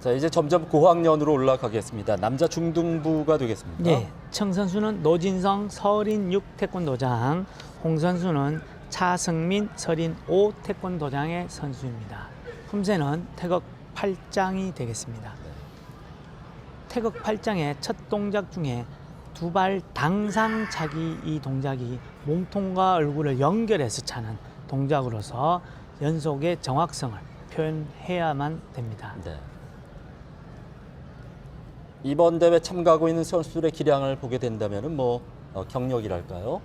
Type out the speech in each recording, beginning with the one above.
자 이제 점점 고학년으로 올라가겠습니다. 남자 중등부가 되겠습니다. 네, 청 선수는 노진성 서린 6 태권도장, 홍 선수는 차승민 서린 5 태권도장의 선수입니다. 품새는 태극 8장이 되겠습니다. 태극 8장의 첫 동작 중에 두 발 당상 차기 이 동작이 몸통과 얼굴을 연결해서 차는 동작으로서 연속의 정확성을 표현해야만 됩니다. 네. 이번 대회 참가하고 있는 선수들의 기량을 보게 된다면은 뭐 어, 경력이랄까요?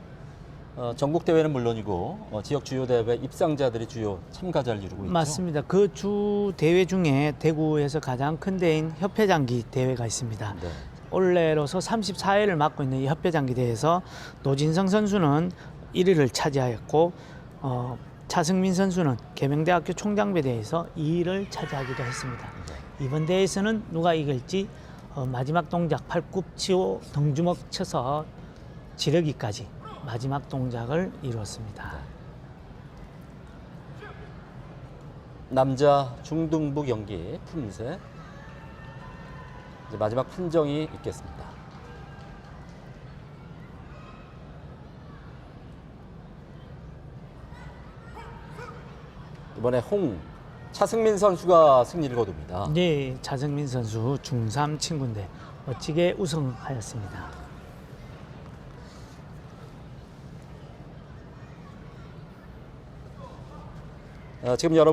어, 전국 대회는 물론이고 어, 지역 주요 대회 입상자들이 주요 참가자를 이루고 있죠. 맞습니다. 그 주 대회 중에 대구에서 가장 큰 대회인 협회장기 대회가 있습니다. 네. 올해로서 34회를 맡고 있는 이 협회장기 대회에서 노진성 선수는 1위를 차지하였고 어, 차승민 선수는 계명대학교 총장배 대회에서 2위를 차지하기도 했습니다. 이번 대회에서는 누가 이길지 어, 마지막 동작 팔굽치호 등주먹 쳐서 지르기까지 마지막 동작을 이루었습니다. 남자 중등부 경기 품새 이제 마지막 판정이 있겠습니다. 이번에 홍 차승민 선수가 승리를 거둡니다. 네, 차승민 선수 중3 친구인데 멋지게 우승하였습니다. 어, 지금 여러분